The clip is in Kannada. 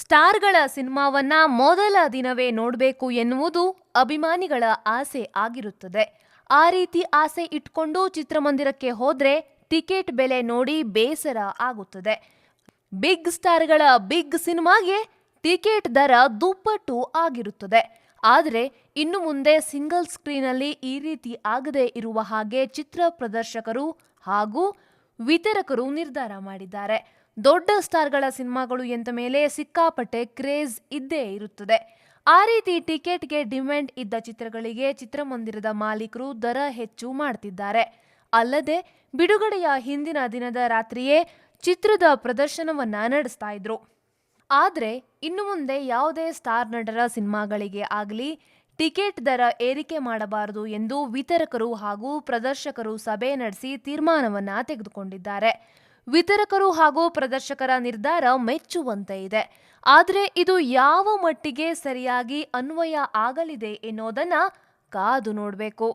ಸ್ಟಾರ್ಗಳ ಸಿನಿಮಾವನ್ನ ಮೊದಲ ದಿನವೇ ನೋಡಬೇಕು ಎನ್ನುವುದು ಅಭಿಮಾನಿಗಳ ಆಸೆ ಆಗಿರುತ್ತದೆ. ಆ ರೀತಿ ಆಸೆ ಇಟ್ಕೊಂಡು ಚಿತ್ರಮಂದಿರಕ್ಕೆ ಹೋದ್ರೆ ಟಿಕೆಟ್ ಬೆಲೆ ನೋಡಿ ಬೇಸರ ಆಗುತ್ತದೆ. ಬಿಗ್ ಸ್ಟಾರ್ಗಳ ಬಿಗ್ ಸಿನಿಮಾಗೆ ಟಿಕೆಟ್ ದರ ದುಪ್ಪಟ್ಟು ಆಗಿರುತ್ತದೆ. ಆದರೆ ಇನ್ನು ಮುಂದೆ ಸಿಂಗಲ್ ಸ್ಕ್ರೀನಲ್ಲಿ ಈ ರೀತಿ ಆಗದೆ ಇರುವ ಹಾಗೆ ಚಿತ್ರ ಪ್ರದರ್ಶಕರು ಹಾಗೂ ವಿತರಕರು ನಿರ್ಧಾರ ಮಾಡಿದ್ದಾರೆ. ದೊಡ್ಡ ಸ್ಟಾರ್ಗಳ ಸಿನಿಮಾಗಳು ಎಂದ ಮೇಲೆ ಸಿಕ್ಕಾಪಟ್ಟೆ ಕ್ರೇಜ್ ಇದ್ದೇ ಇರುತ್ತದೆ. ಆ ರೀತಿ ಟಿಕೆಟ್ಗೆ ಡಿಮ್ಯಾಂಡ್ ಇದ್ದ ಚಿತ್ರಗಳಿಗೆ ಚಿತ್ರಮಂದಿರದ ಮಾಲೀಕರು ದರ ಹೆಚ್ಚು ಮಾಡ್ತಿದ್ದಾರೆ. ಅಲ್ಲದೆ ಬಿಡುಗಡೆಯ ಹಿಂದಿನ ದಿನದ ರಾತ್ರಿಯೇ ಚಿತ್ರದ ಪ್ರದರ್ಶನವನ್ನ ನಡೆಸ್ತಾ ಇದ್ರು. ಆದರೆ ಇನ್ನು ಮುಂದೆ ಯಾವುದೇ ಸ್ಟಾರ್ ನಟರ ಸಿನಿಮಾಗಳಿಗೆ ಆಗಲಿ ಟಿಕೆಟ್ ದರ ಏರಿಕೆ ಮಾಡಬಾರದು ಎಂದು ವಿತರಕರು ಹಾಗೂ ಪ್ರದರ್ಶಕರು ಸಭೆ ನಡೆಸಿ ತೀರ್ಮಾನವನ್ನ ತೆಗೆದುಕೊಂಡಿದ್ದಾರೆ. ವಿತರಕರು ಹಾಗೂ ಪ್ರದರ್ಶಕರ ನಿರ್ಧಾರ ಮೆಚ್ಚುವಂತೆ ಇದೆ. ಆದರೆ ಇದು ಯಾವ ಮಟ್ಟಿಗೆ ಸರಿಯಾಗಿ ಅನ್ವಯ ಆಗಲಿದೆ ಎನ್ನೋದನ್ನ ಕಾದು ನೋಡಬೇಕು.